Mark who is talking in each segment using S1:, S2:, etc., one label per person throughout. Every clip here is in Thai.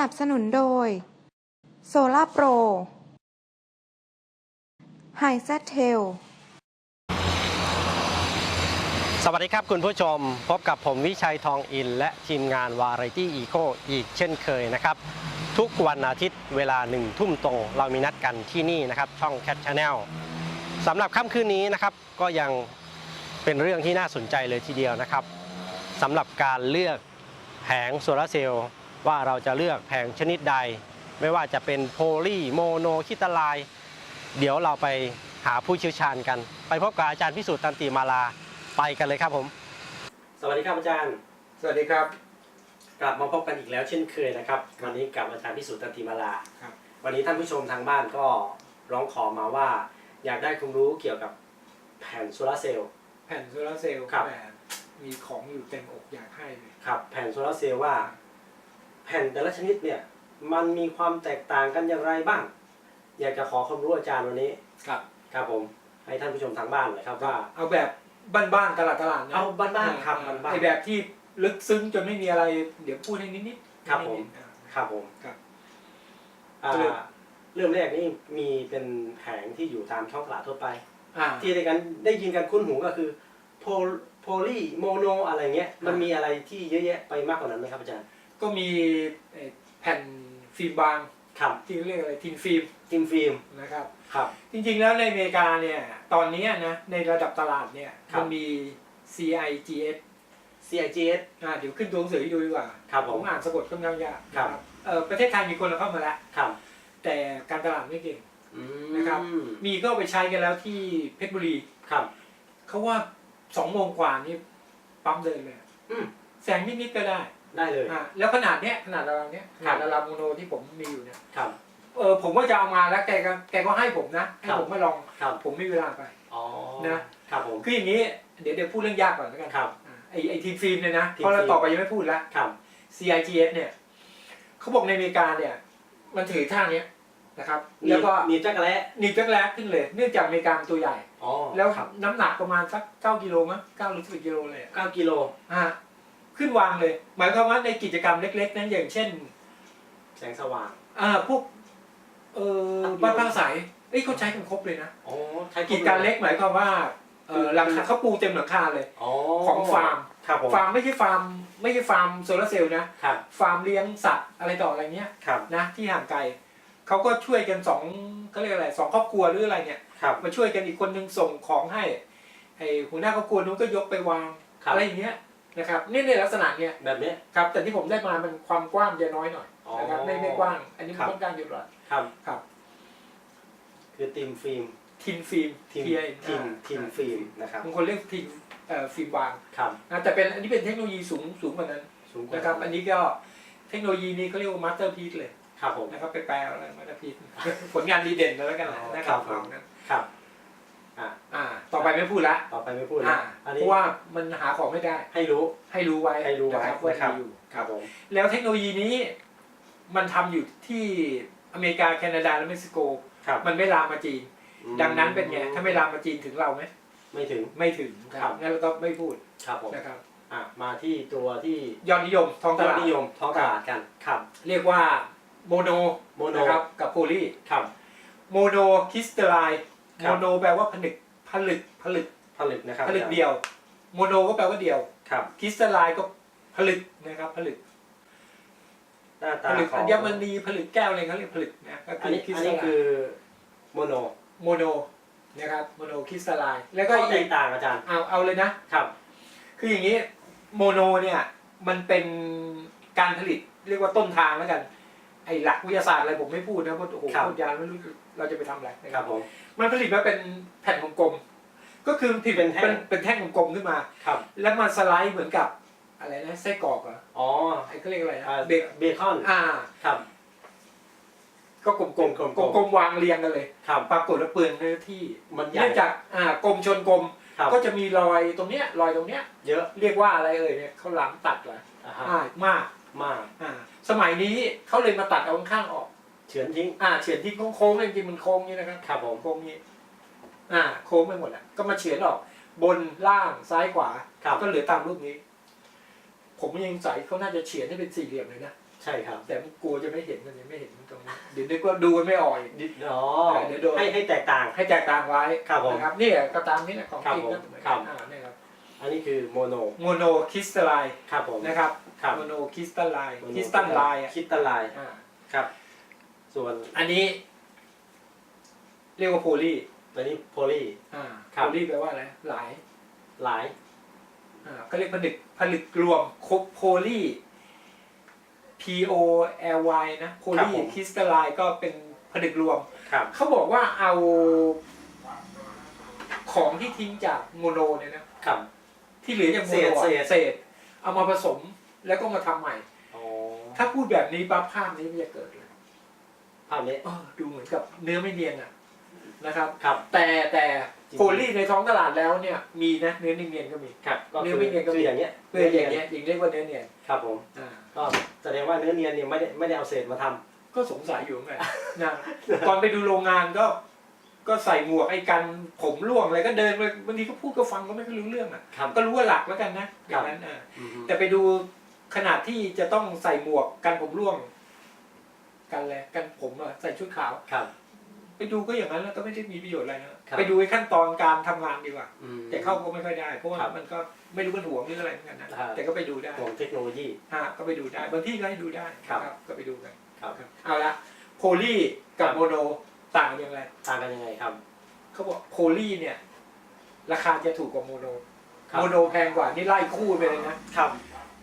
S1: นับสนุนโดย Solar Pro h i z e t e l
S2: สวัสดีครับคุณผู้ชม พบกับผมวิชัยทองอิน และทีมงาน Variety Eco อีกเช่นเคยนะครับ ทุกวันอาทิตย์เวลาหนึ่งทุ่มตรง เรามีนัดกันที่นี่นะครับ ช่อง Cat Channel สำหรับค่ำคืนนี้นะครับ ก็ยังเป็นเรื่องที่น่าสนใจเลยทีเดียวนะครับสำหรับการเลือกแผงโซลาร์เซลล์ ว่าเราจะเลือกแผงชนิดใด ไม่ว่าจะเป็นโพลีโมโนคิตาไลน์เดี๋ยวเราไปหาผู้เชี่ยวชาญกัน ไปพบกับอาจารย์พิสูจน์ตันติมาลาไปกันเลยครับผม สวัสดีครับอาจารย์
S3: สวัสดีครับ
S2: กลับมาพบกันอีกแล้วเช่นเคยนะครับวันนี้กับอาจารย์พิสูจน์ตันติมาลา
S3: ครับ
S2: วันนี้ท่านผู้ชมทางบ้านก็ร้องขอมาว่า อยากได้ความรู้เกี่ยวกับแผ่นโซลาร์เซลล์
S3: แผ่นโซลาร์เซลล์
S2: ครับ
S3: แหมมีของอยู่เต็มอกอยากให้เลย
S2: ครับ แผ่นโซลาร์เซลล์ว่า แผ่นแต่ละชนิดเนี่ยมันมีความแตกต่างกันอย่างไรบ้าง อยากจะขอความรู้อาจารย์วันนี้
S3: ครับ
S2: ครับผมให้ท่านผู้ชมทางบ้านเลยครับว่า
S3: เอาแบบบ้านๆตลาดตลาดๆนะ
S2: เอาบ้านๆครับ
S3: อ่
S2: บ้านๆ
S3: ไอแบบที่ลึกซึ้งจนไม่มีอะไร เดี๋ยวพูดให้นิดๆ
S2: ครับผม
S3: นิดๆอ่า
S2: ครับผม
S3: ครับ
S2: อ่า
S3: เริ่ม
S2: เริ่มแรกนี่มีเป็นแผงที่อยู่ตามท้องตลาดทั่วไป
S3: อ่า
S2: ที่ได้กันได้ยินกันคุ้นหูก็คือโพโพลีโมโนอะไรเงี้ยมัน
S3: อ่ามี
S2: มีอะไรที่เยอะแยะไปมากกว่านั้นไหมครับอาจารย์
S3: ก็มีไอ้แผ่นฟิล์มบาง
S2: ครับ
S3: ที่เรียกอะไรทินฟิล์ม
S2: ทิมฟิล์ม
S3: นะครับ
S2: ครับ
S3: จริงๆแล้วในอเมริกาเนี่ย ตอนนี้นะ ในระดับตลาดเนี่ย
S2: ครับ
S3: มันมี CIGS
S2: CIGS
S3: อ่าเดี๋ยวขึ้นตัวหนังสือให้ดูดีกว่า
S2: ครับผม
S3: อ่านสะกดค่อนข้างยาก
S2: ครับ
S3: นะเอ่อประเทศไทยมีคนเอาเข้ามาแล้ว
S2: ครับ
S3: แต่การตลาดไม่เก่ง
S2: อืม
S3: นะครับ มีก็เอาไปใช้กันแล้วที่เพชรบุรี
S2: ครับ
S3: เขาว่าสองโมงกว่านี่ปั๊มเดินเลย
S2: อืม
S3: แสงนิดๆก็ได้
S2: ได้เลย
S3: อ่าแล้วขนาดเนี้ยขนาดเราเนี้ยข
S2: ครั
S3: นา
S2: บ
S3: ดเราโมโนที่ผมมีอยู่เนี่ย
S2: ครับ
S3: เออผมก็จะเอามาแล้วแกก็แกก็ให้ผมนะให้
S2: ครับ
S3: ผมมาลอง
S2: ครับ
S3: ผมไม่มีเวลาไป
S2: อ๋อ
S3: นะ
S2: ครับผม
S3: คืออย่างนี้เดี๋ยวเดี๋ยวพูดเรื่องยากก่อนแล้วกัน
S2: ครับ
S3: อ่าไอไอทีมฟิล์มเนี่ยนะ
S2: ทีม
S3: เพราะเรา
S2: ฟิล์ม
S3: ต่อไปยังไม่พูดละ
S2: ครับ
S3: CIGS เนี่ยเขาบอกในอเมริกาเนี่ย มันถือท่าเนี้ยนะครับแล้วก็
S2: มีจักรแล้
S3: หนีบจักรแรกขึ้นเลย เนื่องจากอเมริกามันตัวใหญ่
S2: อ๋อ
S3: แล้ว
S2: ครับ
S3: น้ำหนักประมาณสักเก้ากิโลมั้งเก้าหรือสิบกิโลเลยอะ
S2: เก้ากิโล
S3: อ่า ขึ้นวางเลย หมายความว่าในกิจกรรมเล็ก ๆ นั้นอย่างเช่น
S2: แสงสว่าง
S3: อ่าพวกเอ่อบ้านพักอาศัยเอ้ยเขาใช้กันครบเลยนะ
S2: อ๋อใช้
S3: กิจการเล็กหมายความว่าเอ่อหลังคาเขาปูเต็มหลังคาเลย
S2: อ๋อ
S3: ของฟาร์ม
S2: ครับผม
S3: ฟาร์มไม่ใช่ฟาร์ม ไม่ใช่ฟาร์มโซลาร์เซลล์นะ ครับฟาร์มเลี้ยงสัตว์อะไรต่ออะไรเงี้ย
S2: ครับ
S3: นะที่ห่างไกลเขาก็ช่วยกันสองเขาเรียกอะไรสองครอบครัวหรืออะไรเนี่ย
S2: ครับ
S3: มาช่วยกันอีกคนนึงส่งของให้ไอ้หัวหน้าครอบครัวนู้นก็ยกไปวาง
S2: ครับ
S3: อะไรอย่างเงี้ย นะครับนี่ในลักษณะเนี้ย
S2: แบบนี้
S3: ครับแต่ที่ผมได้มามันความกว้างจะน้อยหน่อย
S2: อ๋อ
S3: นะครับไม่ไม่กว้าง อันนี้
S2: ครั
S3: มัน
S2: บ
S3: ค่อนข้างเยอะเลย
S2: ครับ
S3: ครับ
S2: คือทีมฟิล์ม
S3: ทินฟิล์ม
S2: ทีม
S3: TI
S2: ทีม
S3: อ่า
S2: ทีมฟิล์มนะครับ
S3: บางคนเรียกทินเอ่อฟิล์มวาง
S2: ครับ
S3: นะแต่เป็นอันนี้เป็นเทคโนโลยีสูงสูงกว่านั้น
S2: สูงกว่า
S3: นะครับอันนี้ก็เทคโนโลยีนี้เขาเรียกว่ามาสเตอร์พี e เลย
S2: ครับผม
S3: นะครับไปแปลอะไรมาสเตอร์พีผลงานดีเด่นแล้วกัน
S2: อ๋อ
S3: นะครับ
S2: ครับผม
S3: เอานั้น
S2: ครับ อ่า
S3: อ่า ต่อไปไม่พูดละ
S2: ต่อไปไม่พูด
S3: อ่า
S2: นะอัน
S3: เพ
S2: นี้
S3: ราะว่ามันหาของไม่ได้
S2: ให้รู้
S3: ให้รู้ไว้
S2: ให้รู้ไว้
S3: นะครับว่า
S2: นะครับ
S3: มีอยู่
S2: ครับผม
S3: แล้วเทคโนโลยีนี้มันทำอยู่ที่อเมริกาแคนาดาและเม็กซิโก
S2: ครับ
S3: มันไม่ลามมาจีน
S2: อืม
S3: ดังนั้นเป็นไง ถ้าไม่ลามมาจีนถึงเราไหม
S2: ไม่ถึง
S3: ไม่ถึง
S2: ครับ
S3: งั้นเราก็ไม่พูด
S2: ครับผม
S3: นะครับ
S2: อะมาที่ตัวที่
S3: ยอดนิยมท้องต
S2: ยอด
S3: ลาด
S2: นิยมท้องตลาดกันครับ
S3: เรียกว่าโมโน
S2: โมโน
S3: นะครับกับโพลี
S2: ครับ
S3: โมโนคริสตัลไลน์
S2: ครั
S3: โม
S2: บ
S3: โนแปลว่าผนึก ผลึกผลึก
S2: ผลึกนะครับ
S3: ผลึกเดียว โมโนก็แปลว่าเดียว
S2: ครับ
S3: คริสตัลไลน์ก็ผลึกนะครับผลึก
S2: หน้า
S3: ผ
S2: ตา
S3: ลึก
S2: ของ
S3: อัญมณีผลึกแก้วอะไรเขาเรียกผลึกนะก็
S2: อั
S3: คื
S2: น
S3: อ
S2: นี้
S3: คริส
S2: อัน
S3: ตัล
S2: นี้
S3: ไล
S2: คือ
S3: น์
S2: โมโน
S3: โมโนนะครับโมโนคริสตัลไลน์แล้ว
S2: ก็
S3: ก็
S2: แต
S3: อี
S2: ก
S3: ก
S2: ต่างอาจารย์
S3: เอาเอาเลยนะ
S2: ครับ
S3: คืออย่างนี้โมโนเนี่ยมันเป็นการผลิตเรียกว่าต้นทางแล้วกัน ไอ้หลักวิทยาศาสตร์อะไรผมไม่พูดนะเพราะโอ้โห
S2: ครับ
S3: พูดยาวไม่รู้เราจะไปทำอะไรนะ
S2: ค
S3: ค
S2: รั
S3: รั
S2: บบผม
S3: มันผลิตมาเป็นแผ่นกลมๆก็คือผลิต
S2: เป็นแท่ง
S3: เป็นเป็นแท่งกลมๆขึ้นมา
S2: ครับ
S3: แล้วมันสไลด์เหมือนกับอะไรนะไส้กรอกเหรอ
S2: อ๋อ
S3: ไอ้เขาเรียกอะไรนะ
S2: อ่า
S3: เบรก
S2: เบคอน
S3: อ่า
S2: ครับ
S3: ก็กลมๆกลม
S2: กลมๆ
S3: กลมๆวางเรียงกันเลย
S2: ครับ
S3: ปรากฏว่าเปลืองเนื้อที่
S2: มันใหญ่
S3: เนื่องจากอ่ากลมชนกลม
S2: ครับ
S3: ก็จะมีรอยตรงเนี้ยรอยตรงเนี้ย
S2: เยอะ
S3: เรียกว่าอะไรเอ่ยเนี่ยเขาหลามตัดเหรอ
S2: อ่าฮะ
S3: อ่ามาก
S2: มาก
S3: อ่า สมัยนี้เขาเลยมาตัดเอาข้างๆออก
S2: เฉือนทิ้ง
S3: อ่าเฉือนที่โค้งๆจริงๆมันโค้งนี้นะครับ
S2: ครับผม
S3: โค้งนี้ อ่า โค้งไปหมดอะ ก็มาเฉือนออก บนล่างซ้ายขวา
S2: ครับ
S3: ก็เหลือตามรูปนี้ ผมยังใส่เขาน่าจะเฉือนให้เป็นสี่เหลี่ยมเลยนะ
S2: เใช่ครับ
S3: แต่กลัวจะไม่เห็นมันยังไม่เห็นตรงนี้เดี๋ยวนึกว่าดูกันไม่ออกอีก
S2: ดิอ๋อ
S3: เดี๋ยวโดน
S2: ให้ให้แตกต่าง
S3: ให้แจกต่างไว้
S2: ครับผม
S3: นะครับนี่ก็ตามนี้แหละของ
S2: ครับ
S3: จริง
S2: ผม
S3: ก็เหมือน
S2: ครั
S3: กับนอ่าเนี่ยครับ
S2: อันนี้คือโมโน
S3: โมโนคริสตัลไลน์
S2: ครับผม
S3: นะครับ
S2: ครับ
S3: โมโนคริสตัลไลน์คริสตัลไลน์อะ
S2: คิสตัลไลน์
S3: อ่า
S2: ครับ ส่วน
S3: อันนี้ เรียกว่าโพลี
S2: อันนี้โพลี
S3: อ่า
S2: ครั
S3: โพ
S2: บ
S3: ลีแปลว่าอะไรหลาย
S2: หลาย
S3: อ่าก็เรียกผลึกผลึกรวมครบโพลี P O L Y นะโพลีคริสตัลไลน์ก็เป็นผลึกรวม
S2: ครับ
S3: เขาบอกว่าเอาของที่ทิ้งจากโมโนเนี่ยนะครับ ที่เหลือจากโมโนอะ
S2: เศษเศษ
S3: เศษ เอามาผสมแล้วก็มาทำใหม่
S2: อ๋อ
S3: ถ้าพูดแบบนี้ปั๊บภาพนี้มันจะเกิดเลย
S2: ภาพนี้
S3: เออดูเหมือนกับเนื้อไม่เนียนอะนะครับ
S2: ครับ
S3: แต่แต่
S2: จริง
S3: โพลีในท้องตลาดแล้วเนี่ยมีนะเนื้อเนียนๆก็มี
S2: ครับก็
S3: เนื้
S2: คือ
S3: อไม่เนียนก็มี
S2: คืออย่างเงี้ย
S3: เพื่ออย่างเงี้ยยิงเรียกว่าเนื้อเนียน
S2: ครับผม
S3: อ่า
S2: ก็แสดงว่าเนื้อเนียนเนี่ยไม่ได้ไม่ได้เอาเศษมาทำ
S3: ก็สงสัยอยู่เหมือนกันนะ ตอนไปดูโรงงานก็ ก็ใส่หมวกไอ้กันผมร่วงอะไรก็เดินไปบางทีก็พูดก็ฟังก็ไม่ค่อยรู้เรื่องอะ
S2: ครับ
S3: ก็รู้ว่าหลักแล้วกันนะอย่างนั้นอ่า
S2: อืม
S3: แต่ไปดูขนาดที่จะต้องใส่หมวกกันผมร่วง กันอะไรกันผมอะใส่ชุดขาว
S2: ครับ
S3: ไปดูก็อย่างนั้นแล้วก็ไม่ได้มีประโยชน์อะไรนะครับ ไปดูไอ้ขั้นตอนการทำงานดีกว่า
S2: อืม
S3: แต่เข้าก็ไม่ค่อยได้ เพราะว่า
S2: ครับ
S3: มันก็ไม่รู้มันห่วงหรืออะไรเหมือนกันนะ
S2: อ่า
S3: แต่ก็ไปดูได้
S2: ของเทคโนโลยี
S3: ฮะก็ไปดูได้ บางที่ก็ให้ดูได้
S2: ครับ
S3: นะก็ไปดูกัน
S2: ครับ
S3: ครับ เอาละโพลีกับโมโน ต่างกันอย่างไร
S2: ต่างกันยังไงครับ
S3: เขาบอกโพลีเนี่ย ราคาจะถูกกว่าโมโน
S2: ครับ
S3: โมโนแพงกว่านี่ไล่คู่ไปเลยนะ ครับ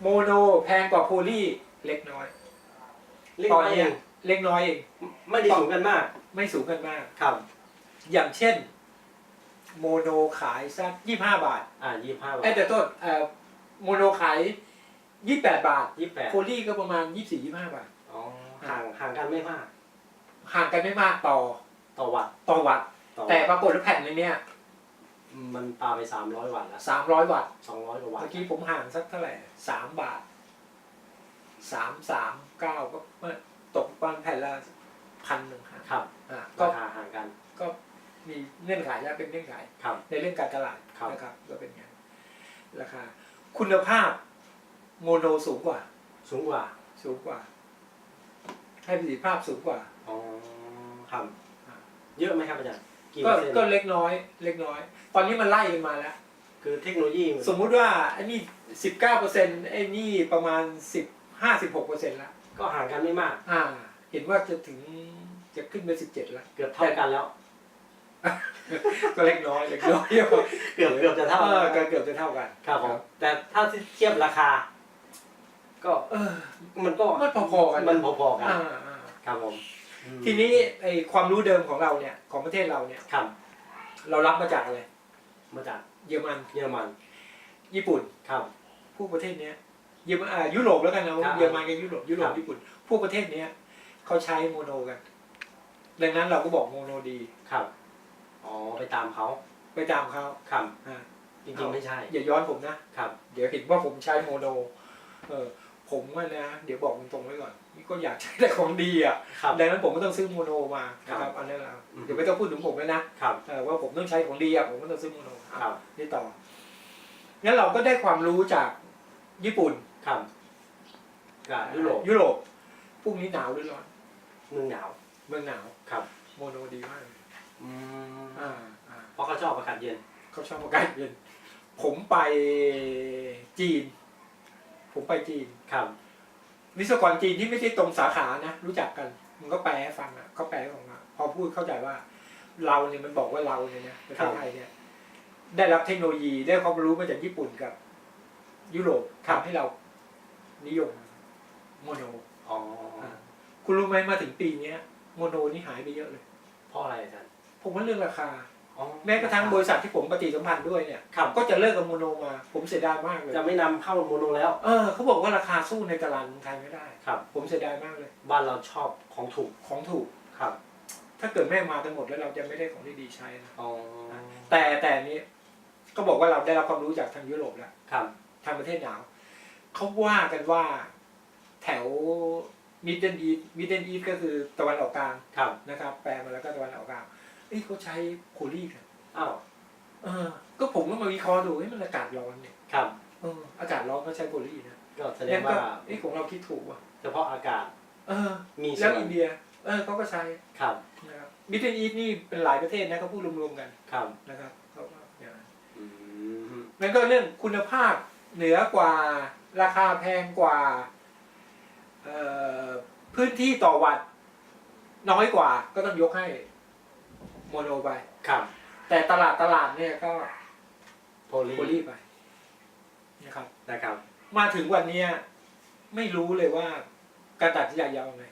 S3: โมโนแพงกว่าโพลีเล็กน้อย
S2: เล็ก
S3: ต
S2: น้
S3: อ
S2: อนยเอ
S3: เนี้ย
S2: ง
S3: เล็กน้อยเอง
S2: ไม่ได้สูงกันมาก
S3: ไม่สูงกันมาก
S2: ครับ
S3: อย่างเช่น โมโนขายสักยี่ห้าบาท
S2: อ่ายี่ห้าบา
S3: ไอ้ย
S2: ท
S3: แต่ต้นเอ่อโมโนขายยี่แปดบาท
S2: ยี่แปด
S3: โพลีก็ประมาณยี่สี่ยี่ห้าบาท
S2: อ๋อห่างห่างกันไม่มาก
S3: ห่างกันไม่มากต่อ
S2: ต่อวัตต์
S3: ต่อวัตต์
S2: ต่อ
S3: แต่ปรากฏว่าแผ่นในเนี้ย
S2: มันปาไปสามร้อยวัตต์ละ
S3: สามร้อยวัตต์
S2: สองร้อยกว่าวัต
S3: เมื่อ
S2: ต์
S3: กี้ผมห่างสักเท่าไหร่สามบาทสามสามเก้าก็ตกประมาณแผ่นละพันหนึ่งครับ
S2: ครับ
S3: อ่าก็
S2: ราคาห่างกัน
S3: ก็มีเงื่อนไขแล้วเป็นเงื่อนไข
S2: ครับ
S3: ในเรื่องการตลาด
S2: ครับ
S3: นะครับก็เป็นอย่างนั้นราคาคุณภาพโมโนสูงกว่า
S2: สูงกว่า
S3: สูงกว่า ให้ประสิทธิภาพสูงกว่า
S2: อ๋อครับ
S3: อ่า
S2: เยอะไหมครับอาจารย์กี่
S3: ก็
S2: เปอร์เซ็นต์
S3: ก็เล็กน้อย เล็กน้อย ตอนนี้มันไล่กันมาแล้ว
S2: คือเทคโนโลยีมัน
S3: สมมุติว่าไอ้นี่สิบเก้าเปอร์เซ็นต์ไอ้นี่ประมาณสิบห้าสิบหกเปอร์เซ็นต์ละ
S2: ก็ห่างกันไม่มาก
S3: อ่า เห็นว่าจะถึงจะขึ้นไปสิบเจ็ดละ
S2: เกือบเท่ากันแล้ว
S3: ก็เล็กน้อยเล็กน้อย
S2: เกือบเกือบจะเท่า
S3: เอ
S2: กัน
S3: อก็เกือบจะเท่ากัน
S2: ครับผมแต่ถ้าเทียบราคา ก็
S3: เออ
S2: มันก็
S3: มันพอๆกัน
S2: มันพอๆกัน
S3: อ่าอ่า
S2: ครับผมอืม
S3: ทีนี้ไอ้ความรู้เดิมของเราเนี่ยของประเทศเราเนี่ย
S2: ครับ
S3: เรารับมาจากอะไร
S2: มาจาก
S3: เยอรมัน
S2: เยอรมัน
S3: ญี่ปุ่น
S2: ครับ
S3: พวกประเทศเนี้ยเยอรมันอ่ายุโรปแล้วกันนะครับ เยอรมันกับยุโรปยุโร
S2: ค
S3: ป
S2: รับ
S3: ญี่ปุ่น พวกประเทศเนี้ยเขาใช้โมโนกัน ดังนั้นเราก็บอกโมโนดี
S2: ครับอ๋อไปตามเขา
S3: ไปตามเขา
S2: ครับ
S3: อ่า
S2: จริงๆไม่ใช่
S3: อย่าย้อนผมนะ
S2: ครับ
S3: เดี๋ยวเห็นว่าผมใช้โมโน เออ ผมว่านะเดี๋ยวบอกตรงๆไว้ก่อนนี่ก็อยากใช้แต่ของดีอะ
S2: ครับ
S3: ดังนั้นผมก็ต้องซื้อโมโนมานะค
S2: ครั
S3: รับบอันนี้แหละ
S2: อืม
S3: เดี๋ยวไม่ต้องพูดถึงผมแล้วนะครับ เออว่าผมต้องใช้ของดีอะผมก็ต้องซื้อโมโนอะ
S2: ครับ
S3: นี่ต่องั้นเราก็ได้ความรู้จากญี่ปุ่น
S2: ครับกับยุโรป
S3: ยุโรปพวกนี้หนาวหรือร้อน
S2: เมืองหนาว
S3: เมืองหนาว
S2: ครับ
S3: โมโนดีมากเลย
S2: อืม
S3: อ่าอ่า
S2: เพราะเขาชอบอากาศเย็น
S3: เขาชอบอากาศเย็นผมไปจีน ผมไปจีน
S2: ครับ
S3: วิศวกรจีนที่ไม่ใช่ตรงสาขานะ รู้จักกัน มันก็แปลให้ฟังอะเขาแปลให้ฟังมา พอพูดเข้าใจว่า เราเนี่ยมันบอกว่าเราเนี่ยนะประเทศไทยเนี่ย ได้รับเทคโนโลยีได้ความรู้มาจากญี่ปุ่นกับ ยุโรปทำให้เรานิยมโมโน
S2: อ๋อ
S3: คุณรู้ไหมมาถึงปีเนี้ยโมโนนี่หายไปเยอะเลย
S2: เพราะอะไรอาจารย์
S3: ผมว่าเรื่องราคา
S2: อ๋อ
S3: แม้กระทั่งบริษัทที่ผมปฏิสัมพันธ์ด้วยเนี่ย
S2: ครับ
S3: ก็จะเลิกกับโมโนมา ผมเสียดายมากเลย
S2: จะไม่นำเข้าโมโนแล้ว
S3: เออเขาบอกว่าราคาสู้ในตลาดเมืองไทยไม่ได้
S2: ครับ
S3: ผมเสียดายมากเลย
S2: บ้านเราชอบของถูก
S3: ของถูก
S2: ครับ
S3: ถ้าเกิดแม่มาทั้งหมดแล้วเราจะไม่ได้ของที่ดีใช้นะ
S2: อ๋อ
S3: แต่แต่อันนี้ก็บอกว่าเราได้รับความรู้จากทางยุโรปแล้ว
S2: ครับ
S3: ทางประเทศหนาวเขาว่ากันว่าแถวมิดเดิลอีสมิดเดิลอีสก็คือตะวันออกกลาง
S2: ครับ
S3: นะครับ แปลมาแล้วก็ตะวันออกกลาง เอ้ยเขาใช้โคลีกัน
S2: อ้าว
S3: เออ ก็ผมก็มาวิเคราะห์ดูให้ยมันอากาศร้อนเนี่ย
S2: ครับ
S3: เอออากาศร้อนก็ใช้โคลีนะ
S2: ก็แสด
S3: งั้
S2: ง
S3: นก็
S2: ว่า
S3: เอ้ยของเราคิดถูกว่ะ
S2: เฉพาะอากาศ
S3: เออ
S2: มี
S3: แล้ว
S2: ส่วน
S3: อินเดีย เออเขาก็ใช้
S2: ครับ
S3: นะครับมิดเดิลอีสนี่เป็นหลายประเทศนะเขาพูดรวมๆกัน
S2: ครับ
S3: นะครับเขาก็อย่างนั้น
S2: อืม
S3: นั่นก็เรื่องคุณภาพเหนือกว่าราคาแพงกว่าเอ่อพื้นที่ต่อวัดน้อยกว่าก็ต้องยกให้ โมโนไป
S2: ครับ
S3: แต่ตลาดตลาดเนี่ยก็
S2: โพลี
S3: โพลีไปนะครับ
S2: นะครับ
S3: มาถึงวันเนี้ยไม่รู้เลยว่าการตัดสินใจยาวไง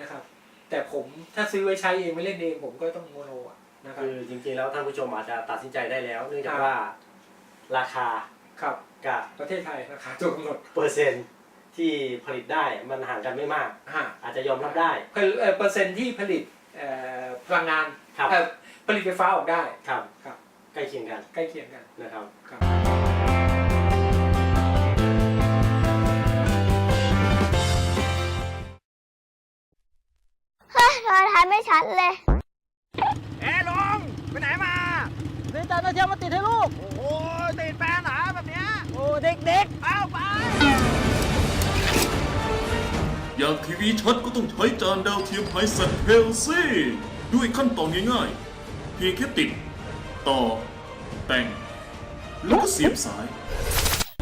S3: นะครับ แต่ผมถ้าซื้อไว้ใช้เองไม่เล่นเองผมก็ต้องโมโนอะนะครับ
S2: คือจริงๆแล้วท่านผู้ชมอาจจะตัดสินใจได้แล้ว เนื่องจาก
S3: ครับ
S2: ว่าราคา
S3: ครับ
S2: กับ
S3: ประเทศไทยราคาตัวกำหนด
S2: เปอร์เซ็นต์ที่ผลิตได้มันห่างกันไม่มาก
S3: ฮะ
S2: อาจจะยอมรับได้
S3: เอ่อเอ่อเปอร์เซ็นต์ที่ผลิตเอ่อพลังงาน
S2: ครับ
S3: เอ่อผลิตไฟฟ้าออกได้
S2: ครับ
S3: ครับ
S2: ใกล้เคียงกัน
S3: ใกล้เคียงกัน
S2: นะครับ
S3: ครับ
S4: เฮ้ยโทรทัศน์ไม่ชัดเลย
S5: เอ๊ะลงไปไหนมา
S6: นี่จานเทียมมาติดให้ลูก
S5: โอ้โหติดแฟนเหรอแบบเนี้ย
S6: โอ้เด็ก
S5: เอาไป
S7: อยากทีวีชัดก็ต้องใช้จานดาวเทียมไฮเซนเฮลซี่ ด้วยขั้นตอนง่ายๆ เพียงแค่ติด ต่อ แต่ง แล้วก็เสียบสาย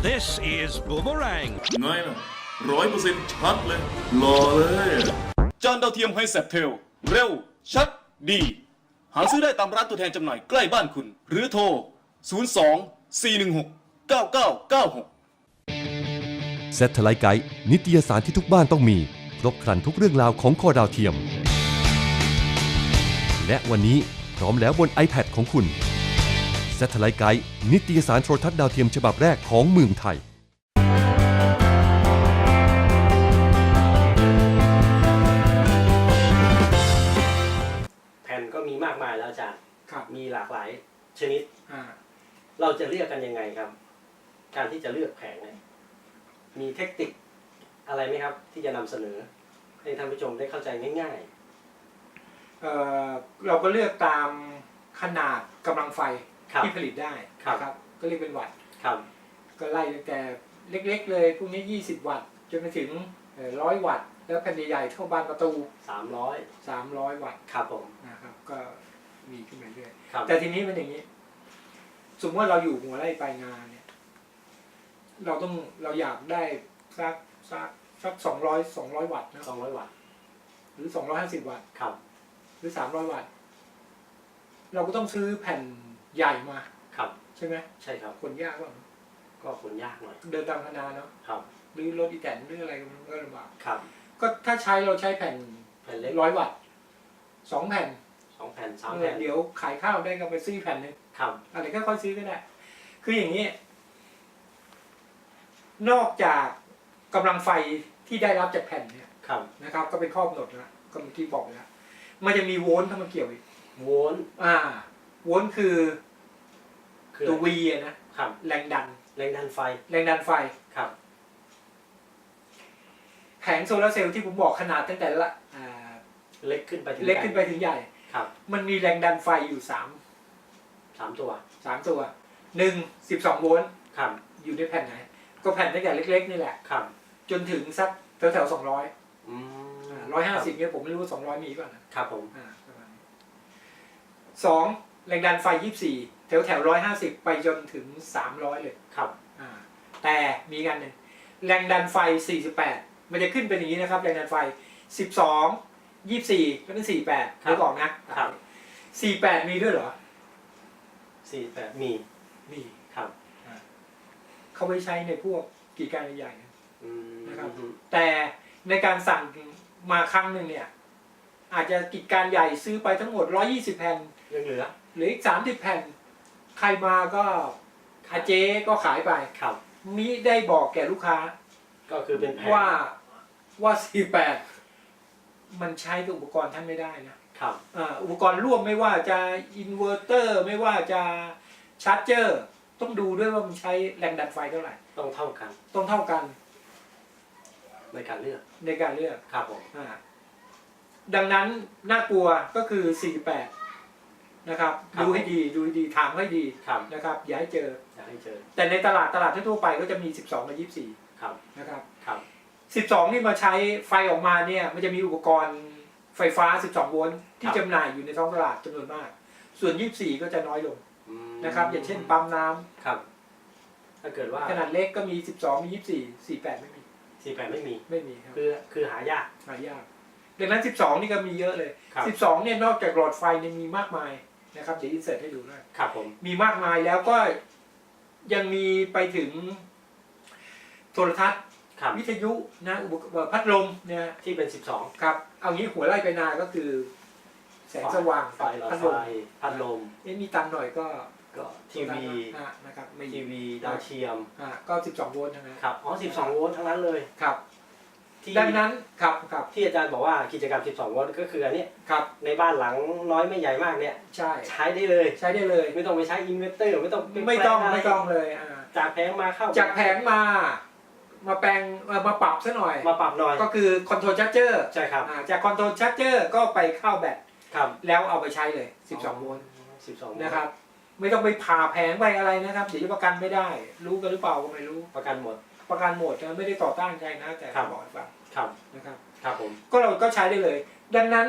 S8: This is Boomerang.
S7: ไงล่ะร้อยเปอร์เซ็นต์ชัดเลยรอเลยจานดาวเทียมไฮเซเทล เร็ว ชัด ดี หาซื้อได้ตามร้านตัวแทนจำหน่ายใกล้บ้านคุณ หรือโทร 02 416 9996
S9: เซตไลท์ไกด์นิตยสารที่ทุกบ้านต้องมี ครบครันทุกเรื่องราวของคอดาวเทียม และวันนี้พร้อมแล้วบน iPad ของคุณ s a t e l l i t e Guide นิตยสารโทรทัศน์ดาวเทียมฉบับแรกของเมืองไทย
S2: แผ่นก็มีมากมายแล้วอาจารย์
S3: ครับ
S2: มีหลากหลายชนิด
S3: อ่า
S2: เราจะเลือกกันยังไงครับ การที่จะเลือกแผงเนี่ยมีเทคนิคอะไรไหมครับ ที่จะนำเสนอ ให้ท่านผู้ชมได้เข้าใจง่าย
S3: เอ่อเราก็เลือกตามขนาดกำลังไฟ
S2: ครับ
S3: ที่ผลิตได้
S2: ครับ
S3: นะครับ ก็เรียกเป็นวัตต์
S2: ๆครับ
S3: ก็ไล่ตั้งแต่เล็กๆ เลยพวกนี้ 20 วัตต์จนไปถึงร้อยวัตต์แล้วแผ่นใหญ่ๆเท่าบานประตู
S2: 300
S3: 300 วัตต์
S2: ครับผม
S3: นะครับ ก็มีขึ้นมาเรื่อย
S2: ครับ
S3: แต่ทีนี้มันอย่างนี้ สมมติว่าเราอยู่หัวไร่ปลายนาเนี่ย เราต้องเราอยากได้สักสักสักสองร้อยสองร้อยวัตต์นะ
S2: 200วัตต์
S3: หรือสองร้อยห้าสิบวัตต์
S2: ครับ
S3: หรือสามร้อยวัตต์เราก็ต้องซื้อแผ่นใหญ่มา
S2: ครับ
S3: ใช่ไหม
S2: ใช่ครับ
S3: คนยากกว่า
S2: ก็ขนยากหน่อย
S3: เดินตามคณะเนาะ
S2: ครับ
S3: หรือรถอีแตนหรืออะไรมันก็ลำบาก
S2: ครับ
S3: ก็ถ้าใช้เราใช้แผ่น
S2: แผ่นเล็ก
S3: ร้อยวัตต์สองแผ่น
S2: สองแผ่นสาม
S3: เอ
S2: แผ่
S3: อนเดี๋ยวขายข้าวได้ก็ไปซื้อแผ่นหนึง
S2: ครับ
S3: อะไรก็ค่อยซื้อก็ได้ คืออย่างนี้ นอกจากกำลังไฟที่ได้รับจากแผ่นเนี่ย
S2: ครับ
S3: นะครับ ก็เป็นข้อกำหนดนะก็เมื่อกี้บอกไปแล้ว มันจะมีโวลต์เข้ามาเกี่ยวอีก
S2: โวลต์
S3: อ่า โวลต์คือ
S2: คือ
S3: ตัว V อะนะ
S2: ครับ
S3: แรงดัน
S2: แรงดันไฟ
S3: แรงดันไฟ
S2: ครับ
S3: แผงโซลาร์เซลล์ที่ผมบอกขนาดตั้งแต่ละอ่า
S2: เล็กขึ้นไปถึง
S3: เล็กขึ้นไปถึงใหญ่
S2: ครับ
S3: มันมีแรงดันไฟอยู่สาม
S2: สามตัวส
S3: สามตัวหนึ่งสิบสองโวลต์
S2: ครับ
S3: อยู่ในแผ่นไหน ก็แผ่นตั้งแต่เล็ก ๆ นี่แหละ
S2: ครับ
S3: จนถึงสักแถวๆสองร้อย
S2: อืม
S3: ร้อยห้าสิบเนี่ยผมไม่รู้ว่าสองร้อยมีป่ะนะครับ
S2: ผม
S3: อ่าประมาณนี้สองแรงดันไฟยี่สี่แถวแถวร้อยห้าสิบไปจนถึงสามร้อยเลย
S2: ครับ
S3: อ่าแต่มีกันหนึ่งแรงดันไฟสี่สิบแปดมันจะขึ้นเป็นอย่างนี้นะครับ แรงดันไฟสิบสองยี่สี่ก็เป็นสี่แปดนึกออกนะครับสี่แปดมีด้วยเหรอ
S2: สี่แปดมี
S3: มี
S2: ครับ
S3: เขาไว้ใช้ในพวกกีดการใหญ่ๆนะ
S2: อืม
S3: นะครับแต่ในการสั่ง มาครั้งหนึ่งเนี่ย อาจจะกิจการใหญ่ซื้อไปทั้งหมด 120 แผ่น
S2: ยังเหลือ
S3: หรืออีก 30 แผ่น ใครมาก็อาเจ๊ก็ขายไป
S2: ครับ
S3: มิได้บอกแก่ลูกค้า
S2: ก็คือเป็นแผน
S3: ว่าว่า 48 มันใช้กับอุปกรณ์ท่านไม่ได้นะครับ อ่าอุปกรณ์ร่วมไม่ว่าจะอินเวอร์เตอร์ไม่ว่าจะชาร์จเจอร์ ต้องดูด้วยว่ามันใช้แรงดันไฟเท่าไหร่
S2: ต้องเท่ากัน
S3: ต้องเท่ากัน
S2: ในการเลือก
S3: ในการเลือก
S2: ครับผม
S3: อ่าดังนั้นน่ากลัวก็คือ 48 นะครับ
S2: ครับ
S3: ดูให้ดีดูให้ดีถามให้ดี
S2: ครับ
S3: นะครับ อย่าให้เจอ
S2: อยากให้เจอ
S3: แต่ในตลาดตลาดทั่วๆไปก็จะมี 12 กับ
S2: ครับ
S3: 24 นะครับ
S2: ครับ
S3: 12 นี่มาใช้ไฟออกมาเนี่ย มันจะมีอุปกรณ์ไฟฟ้า 12 โวลต์ที่จำหน่ายอยู่ในท้องตลาดจำนวนมาก ส่วน 24 ก็จะน้อยลง
S2: อืม
S3: นะครับ อย่างเช่นปั๊มน้ำ
S2: ครับ ถ้าเกิดว่า
S3: ขนาดเล็กก็มี 12 มี 24 48 ไม่มี
S2: สี่แปดไม่มี
S3: ไม่มีครับ
S2: คือคือหายาก
S3: หายากดังนั้น 12 นี่ก็มีเยอะเลย
S2: ครับ
S3: 12 เนี่ยนอกจากหลอดไฟเนี่ยมีมากมายนะครับเดี๋ยวอินเสิร์ตให้ดูด้วย
S2: ครับผม
S3: มีมากมายแล้วก็ยังมีไปถึงโทรทัศน์
S2: ครับ
S3: วิทยุนะอุปกรณ์พัดลมเนี่ย
S2: ที่เป็นสิบสอง
S3: ครับเอางี้หัวไล่ไปนาก็คือ แสงสว่าง
S2: ไฟหลอด
S3: พัด
S2: ไฟ
S3: ลม
S2: พัดลม
S3: นี่มีตังค์หน่อยก็
S2: ก็ทีวี
S3: อะนะครับไม่
S2: ทีวีดาวเทียม
S3: อะก็ 12 โวลต์ทั้งนั้น
S2: ครับอ๋อ12 โวลต์ทั้งนั้นเลย
S3: ครับ
S2: ที่
S3: ดังนั้นครับครับ
S2: ที่อาจารย์บอกว่ากิจกรรม 12 โวลต์ก็คืออันเนี้ย
S3: ครับ
S2: ในบ้านหลังน้อยไม่ใหญ่มากเนี่ย
S3: ใช่
S2: ใช้ได้เลย
S3: ใช้ได้เลย
S2: ไม่ต้องไปใช้อินเวอร์เตอร์ไม่ต้องป
S3: ไม่ต้อง
S2: แปละร
S3: ไม่ต้องเลยอ่า
S2: จากแผงมาเข้า
S3: จากแผงมามาแปลงเอ่อมาปรับซะหน่อย
S2: มาปรับหน่อย
S3: ก็คือคอนโทรลชั r เจอร์
S2: ใช่ครับ
S3: จากคอนโทรลชั r เจอร์ก็ไปเข้าแบต
S2: ครับ
S3: แล้วเอาไปใช้เลย 12 โวลต์
S2: 12โวลต์
S3: นะครับ ไม่ต้องไปผ่าแผงไปอะไรนะครับ เดี๋ยวจะประกันไม่ได้ รู้กันหรือเปล่าก็ไม่รู้
S2: ประกันหมด
S3: ประกันหมดนะไม่ได้ต่อต้านใครนะ แต่
S2: ครับ
S3: บอกให้ฟัง
S2: ครับ
S3: นะครับ
S2: ครับผม
S3: ก็เราก็ใช้ได้เลย ดังนั้น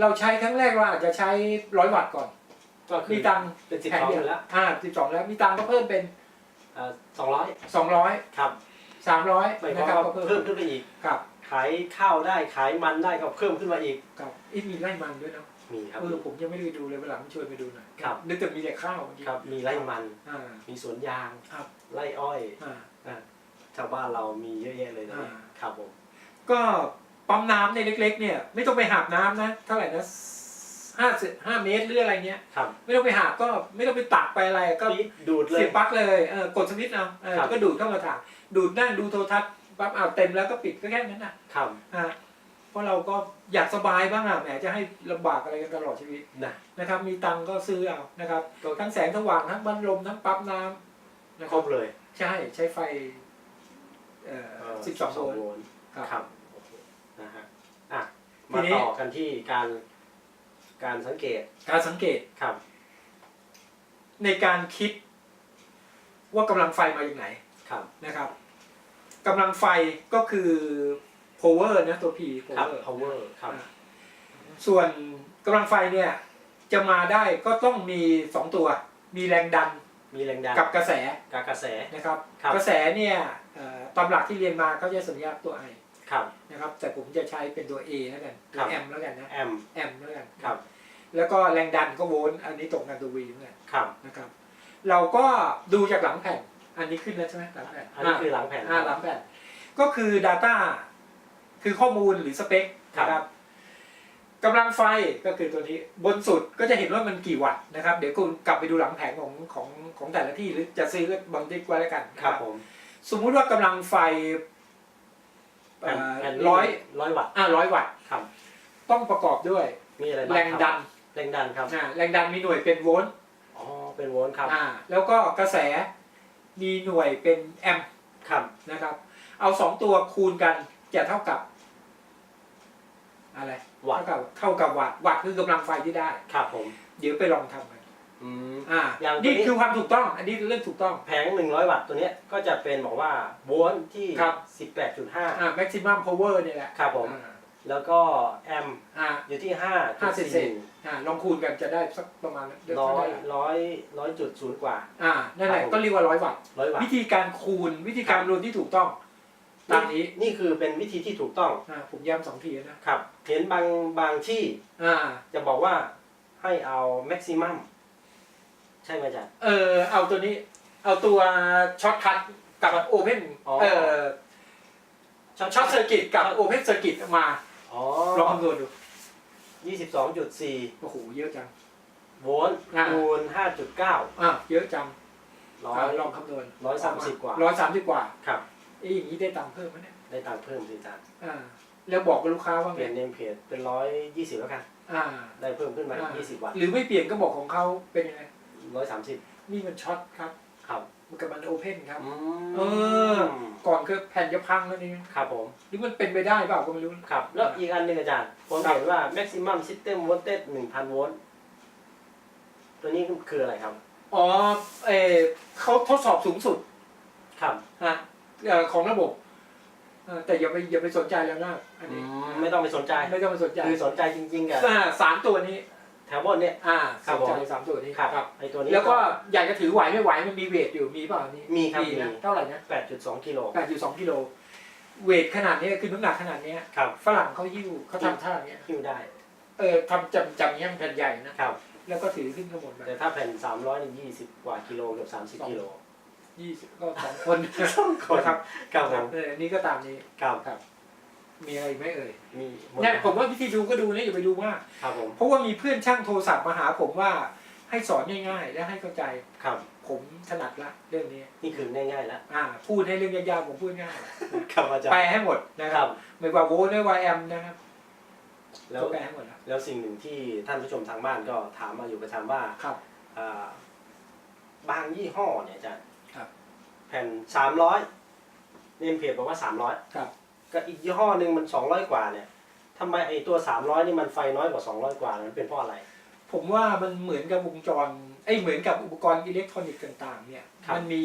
S3: เราใช้ครั้งแรกเราอาจจะใช้ร้อยวัตต์ก่อน
S2: ก็คือ
S3: มีตังค์
S2: เป็น
S3: แผง
S2: 12
S3: เดี
S2: อ
S3: ยว
S2: ยู่แล้ว
S3: อ่า12แล้วมีตังค์ก็เพิ่มเป็น
S2: อ่า200
S3: 200
S2: ครับ
S3: 300
S2: หมายค
S3: นะ
S2: วาม
S3: ครับ
S2: ว่า
S3: ก็เพิ่ม
S2: เพิ่มขึ้นไปอีก
S3: ครับ
S2: ขายข้าวได้ขายมันได้ก็เพิ่มขึ้นมาอีก
S3: ครับอีกมีไร่มันด้วยเนาะ
S2: มีครับ
S3: เออผมยังไม่ได้ไปดูเลยวันหลังช่วยไปดูหน่อย
S2: ครับ
S3: นึกแต่มีแต่ข้าวเมื่อกี้
S2: ครับ มีไร่มัน
S3: อ่า
S2: มีสวนยาง
S3: ครับ
S2: ไร่อ้อย
S3: อ่า
S2: ชาวบ้านเรามีเยอะแยะเลยนะ
S3: อ่า
S2: ครับผม
S3: ก็ปั๊มน้ำในเล็ก ๆ เนี่ย ไม่ต้องไปหาบน้ำนะเท่าไหร่นะห้าสิบห้าเมตรหรืออะไรเงี้ย
S2: ครับ
S3: ไม่ต้องไปหาบก็ไม่ต้องไปตักไปอะไรก็
S2: ปี๊ดดูดเล
S3: เสี
S2: ย
S3: ยบปลั๊กเลยเออกดสวิตช์เอาเออ
S2: ครับ
S3: ก็ดูดเข้ามาถ่ายดูดนั่งดูโทรทัศน์ปั๊บอ้าวเต็มแล้วก็ปิดก็แค่นั้นนะครับอ่าเพ ราะเราก็อยากสบายบ้างอะแหมจะให้ลำบากอะไรกันตลอดชีวิต
S2: นะ
S3: นะครับ มีตังค์ก็ซื้อเอานะครับทั้งแสงสว่างทั้งบันลมทั้งปั๊มน้ำนะ
S2: ครบเลย
S3: ใช่ใช้ไฟเอ่อสิบสองโวลต์
S2: โวลต์
S3: ครับ
S2: ครับโอเคนะฮะอะ
S3: ที
S2: มา
S3: นี้
S2: ต่อกันที่การการสังเกต
S3: การสังเกต
S2: ครับ
S3: ในการคิด ว่ากำลังไฟมาจากไหน
S2: ครับ
S3: นะครับกำลังไฟก็คือ power นะตัว P
S2: ครับ
S3: power
S2: power ครับ
S3: อ่าส่วนกำลังไฟเนี่ยจะมาได้ก็ต้องมีสองตัว มีแรงดัน
S2: มีแรงดัน
S3: กับกระแส
S2: กับกระแส
S3: นะครับ
S2: ครับ
S3: กระแสเนี่ยเอ่อตามหลักที่เรียนมาเขาจะสัญญาตัว I
S2: ครับ
S3: นะครับ แต่ผมจะใช้เป็นตัว A แล้วกันตั
S2: ครั
S3: ว
S2: บ
S3: M แล้วกันนะ
S2: แอม
S3: M แล้วกัน
S2: ครับ
S3: แล้วก็แรงดันก็โวลต์อันนี้ตกกันตัว V เหมือนกัน
S2: ครับ
S3: นะครับ เราก็ดูจากหลังแผ่น อันนี้ขึ้นแล้วใช่ไหมหลังแผ่น
S2: อันนี้คือหลังแผ่น
S3: อ่าหลังแผ่นก็คือ Data คือข้อมูลหรือสเปค
S2: ครับ
S3: นะครับกำลังไฟก็คือตัวนี้บนสุดก็จะเห็นว่ามันกี่วัตต์นะครับ เดี๋ยวคุณกลับไปดูหลังแผงของของของแต่ละที่หรือจะซื้อก็บางที่ไว้แล้วกันนะครับ
S2: ผม
S3: สมมุติว่ากำลังไฟ
S2: แผ่นแผ่นนี้
S3: ร้อย
S2: ร้อยวัตต์
S3: อ่าร้อยวัตต์
S2: ครับ
S3: ต้องประกอบด้วย
S2: มีอะไรบ้าง
S3: แรง
S2: ครับ
S3: ดัน
S2: แรงดันครับ
S3: อ่าแรงดันมีหน่วยเป็นโวลต์
S2: อ๋อเป็นโวลต์ครับ
S3: อ่าแล้วก็กระแสมีหน่วยเป็นแอมป์
S2: ครับ
S3: นะครับ เอาสองตัวคูณกันจะเท่ากับ อะไร
S2: วัต
S3: เท่า
S2: ต์
S3: กับเท่ากับวัตต์วัตต์คือกำลังไฟที่ได้
S2: ครับผม
S3: เดี๋ยวไปลองทำกัน
S2: อืม
S3: อ่า
S2: อย่างตัวนี้
S3: นี่คือความถูกต้อง อันนี้เรื่องถูกต้อง
S2: แผง 100 วัตต์ตัวเนี้ยก็จะเป็นบอกว่าโวลต์ที่
S3: ครับ
S2: 18.5
S3: อ่า maximum power เนี่ยแหละ
S2: ครับผม
S3: อ่า
S2: แล้วก็แอมป์
S3: อ่า
S2: อยู่ที่
S3: ห้าเศษเศษ
S2: 5.4
S3: อ่าลองคูณกันจะได้สักประมาณเดี๋ยว
S2: ร้อย
S3: เท่าไหร่
S2: ร้อยร้อยจุดศูนย์กว่า
S3: อ่านั่นแหละ
S2: ครับผม
S3: ก็เรียกว่าร้อยวัตต์
S2: ร้อยวัต
S3: วิ
S2: ต์
S3: ธีการคูณวิธีการรวมที่ถูกต้อง ตามนี้
S2: นี่คือเป็นวิธีที่ถูกต้อง
S3: อ่าผมย้ำสองทีแล้วนะ
S2: ครับ เห็นบางบางที่
S3: อ่า
S2: จะบอกว่าให้เอาแม็กซิมัมใช่ไหมจ๊ะ
S3: เออเอาตัวนี้ เอาตัวช็อตคัทกับโอเพน
S2: อ๋อ
S3: เออช็อตเซอร์กิตกับโอเพนเซอร์กิตมา
S2: อ๋อ
S3: ลองคำนวณดู
S2: 22.4
S3: โอ้โหเยอะจัง
S2: โวลต์
S3: อ่า
S2: คูณ5.9
S3: อะเยอะจัง
S2: ร้อ
S3: อ่ายลองคำนวณ
S2: ร้อยสามสิบกว่า
S3: ร้อยสามสิบกว่า
S2: ครับ
S3: เอ้ยอย่างนี้ได้ตังค์เพิ่มไหมเนี่ย
S2: ได้ตังค์เพิ่มสิจ๊ะ
S3: อ่าแล้วบอกกับลูกค้าว่า
S2: เป
S3: ไง
S2: ลี่ยนเนมเพจเป็นร้อยยี่สิบแล้วกัน
S3: อ่า
S2: ได้เพิ่มขึ้นมา
S3: อ่า
S2: 20วัตต์
S3: หรือไม่เปลี่ยนก็บอกของเขาเป็นยังไง
S2: ร้อยสามสิบ
S3: นี่มันช็อตครับ
S2: ครับ
S3: มันกับมันโอเพนครับ
S2: อื
S3: เออ ก่อนคือแผ่นจะพังแล้วนี่
S2: ครับผม
S3: หรือมันเป็นไปได้เปล่าก็ไม่รู้
S2: ครับ แล้วอีกอันหนึ่งอาจารย์ ผม
S3: ครับ
S2: เห็นว่า maximum system voltage 1,000โวลต์ตัวนี้คืออะไรครับ
S3: อ๋อเออเขาทดสอบสูงสุด
S2: ครับ
S3: ฮะ เอ่อของระบบเออแต่อย่าไปอย่าไปสนใจแล้วนะอัน
S2: อื
S3: นี้
S2: มไม่ต้องไปสนใจ
S3: ไม่ต้องไปสนใจ
S2: คือสนใจจริงๆกับ
S3: อ่าสามตัวนี้
S2: แถวบนเนี่ย
S3: อ่า
S2: ครับ
S3: สนใจ
S2: ผม
S3: สามตัวนี้
S2: ครับไอตัวนี้
S3: แล้วก็อยากจะถือไหวไม่ไหวมันมีเวทอยู่มีเปล่านี่
S2: มีครับ
S3: นะ
S2: มี
S3: เท่าไหร่นะ
S2: แปดจุดสองกิโล
S3: แปดจุดสองกิโลเวทขนาดนี้คือน้ำหนักขนาดเนี้ย
S2: ครับ
S3: ฝรั่งเขาหิ้วเขาทำท่าอย่างเงี้ย
S2: หิ้วได้
S3: เออทำจำจำเงี้ยมันแผ่นใหญ่นะครับ แล้วก็ถือขึ้นข้างบนไป
S2: แต่ถ้าแผ่นสามร้อยนี่ยี่สิบกว่ากิโลเกือบสามสิบกิโล
S3: ยี่สิบก็สองคน
S2: สองคน
S3: นะครับ
S2: ครับผม
S3: เออนี่ก็ตามนี้
S2: ครับ
S3: ครับ มีอะไรอีกไหมเอ่ย
S2: มีหมด
S3: เนี่ยผมว่าวิธีดูก็ดูนะอย่าไปดูมาก
S2: ครับผม
S3: เพราะว่ามีเพื่อนช่างโทรศัพท์มาหาผมว่าให้สอนง่ายๆ และให้เข้าใจ
S2: ครับ
S3: ผมถนัดละเรื่องนี้
S2: นี่คือง่ายๆแล้ว
S3: อ่า พูดให้เรื่องยากๆผมพูดง่าย
S2: ครับอาจาร
S3: แปล
S2: ย์
S3: ให้หมดนะค
S2: ค
S3: รั
S2: รั
S3: บ บ ไม่ว่าโวลต์ไม่ว่าแอมป์นะครับ
S2: แล้ว
S3: ก็แปลให้หมดแล้ว
S2: แล้วสิ่งหนึ่งที่ท่านผู้ชมทางบ้านก็ถามมาอยู่ประจำว่า
S3: ครับ
S2: อ่าบางยี่ห้อเนี่ยอาจารย์
S3: ครับ
S2: แผ่นสามร้อยเนมเพจบอกว่าสามร้อย
S3: ครับ
S2: ก็อีกยี่ห้อหนึ่งมันสองร้อยกว่าเนี่ยทำไมไอ้ตัวสามร้อยนี่มันไฟน้อยกว่าสองร้อยกว่ามันเป็นเพราะอะไร
S3: ผมว่ามันเหมือนกับวงจรไอ้ยเหมือนกับอุปกรณ์อิเล็กทรอนิกส์ต่างๆเนี่ย
S2: ครับ
S3: มันมี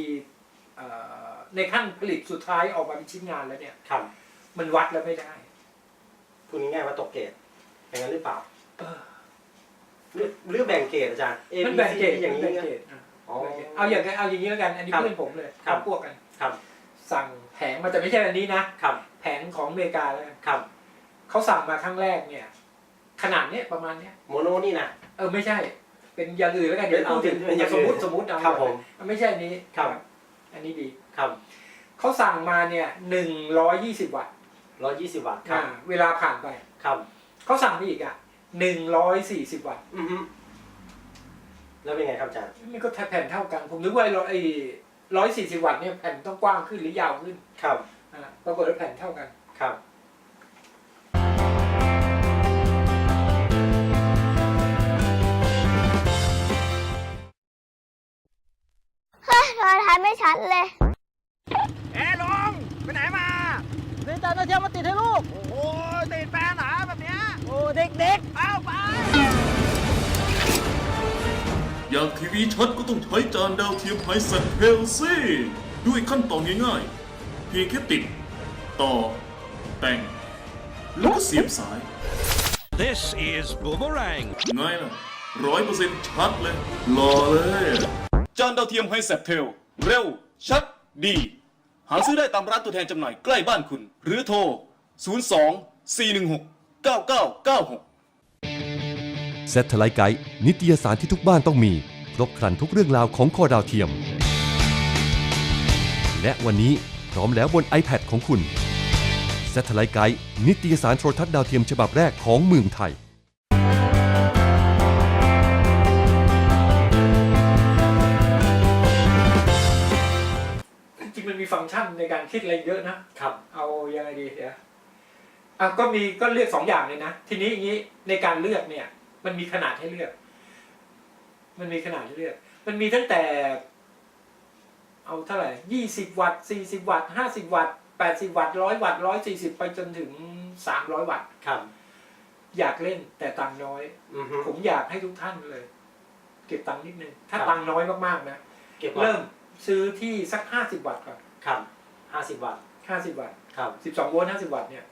S3: เอ่อในขั้นผลิตสุดท้ายออกมาเป็นชิ้นงานแล้วเนี่ย
S2: ครับ
S3: มันวัดแล้วไม่ได้
S2: พูดง่ายๆว่าตกเกรดอย่างนั้นหรือเปล่า
S3: เออ
S2: หรือหรือแบ่งเกรดอาจารย์ A
S3: มัน
S2: B
S3: แบ่ง
S2: C
S3: เกรด
S2: อย่าง
S3: แบ่
S2: นี้
S3: ง
S2: นะ
S3: เกรดอะ
S2: อ๋อ
S3: แบ่งเกรดเอาอย่างเอาอย่างนี้แล้วกัน อันนี้
S2: ครับ
S3: เพื่อนผมเลย
S2: ครับ
S3: พวกกัน
S2: ครับ
S3: สั่งแผงมาแต่ไม่ใช่อันนี้นะ
S2: ครับ
S3: แผงของอเมริกาแล้วกัน
S2: ครับ
S3: เขาสั่งมาครั้งแรกเนี่ย ขนาดเนี้ยประมาณเนี้ย
S2: โมโนนี่นะ
S3: เออไม่ใช่ เป็นอย่างอื่นแล้วกันเดี๋ยวพูดถึง
S2: เป็นอย่างอื่น
S3: สมมติสมมติเอา
S2: ครับผม
S3: ไม่ใช่อันนี้
S2: ครับ
S3: อันนี้ดี
S2: ครับ
S3: เขาสั่งมาเนี่ยหนึ่งร้อยยี่สิบวัตต์
S2: ร้อยยี่สิบวัตต์ครับ
S3: อ่าเวลาผ่านไป
S2: ครับ
S3: เขาสั่งมาอีกอะหนึ่งร้อยสี่สิบวัตต์
S2: อือฮึ แล้วเป็นไงครับอาจารย์
S3: นี่ก็แผ่นเท่ากัน ผมนึกว่าไอ้ร้อยสี่สิบวัตต์เนี่ยแผ่นต้องกว้างขึ้นหรือยาวขึ้น
S2: ครับ
S3: อ่าปรากฏว่าแผ่นเท่ากัน
S2: ครับ
S4: เฮ้ยโทรทัศน์ไม่ชัดเลย
S5: เอ้ลงไปไหนมา
S6: ซื้อจานดาวเทียมมาติดให้ลูก
S5: โอ้โหติดแฟนหนาแบบเนี้ย
S6: โอ้เด็ก
S5: เอาไป
S7: อยากทีวีชัดก็ต้องใช้จานดาวเทียมไฮเซตเทลสิด้วยขั้นตอนง่ายๆ เพียงแค่ติด ต่อ แต่ง แล้วก็เสียบสาย
S8: This is Boomerang.
S7: ไงล่ะร้อยเปอร์เซ็นต์ชัดเลยรอเลย จานดาวเทียมไฮเซตเทลเร็ว ชัด ดี หาซื้อได้ตามร้านตัวแทนจำหน่ายใกล้บ้านคุณ หรือโทร 02 416 9996
S9: s a t e l l i t e Guide นิตยสารที่ทุกบ้านต้องมี ครบครันทุกเรื่องราวของคอดาวเทียม และวันนี้พร้อมแล้วบน iPad ของคุณ s a t e l l i t e Guide นิตยสารโทรทัศน์ดาวเทียมฉบับแรกของเมืองไทย
S3: จริงๆมันมีฟังก์ชันในการคิดอะไรเยอะนะ
S2: ครับ
S3: เอายังไงดีเดี๋ยวอะก็มีก็เลือกสองอย่างเลยนะ ทีนี้อย่างนี้ในการเลือกเนี่ย มันมีขนาดให้เลือก มันมีขนาดให้เลือก มันมีตั้งแต่ เอาเท่าไหร่ยี่สิบวัตต์สี่สิบวัตต์ห้าสิบวัตต์แปดสิบวัตต์ร้อยวัตต์ร้อยสี่สิบไปจนถึงสามร้อยวัตต์
S2: ครับ
S3: อยากเล่นแต่ตังค์น้อย
S2: อือฮึ
S3: ผมอยากให้ทุกท่านเลย เก็บตังค์นิดนึง ถ้า
S2: ครับ
S3: ตังค์น้อยมากๆนะ
S2: เก็บไว้
S3: เริ่มซื้อที่สักห้าสิบวัตต์ก่อน
S2: ครับห้าสิบวัตต์
S3: ห้าสิบวัตต์
S2: ครับ
S3: สิบสองโวลต์ห้าสิบวัตต์เนี่ย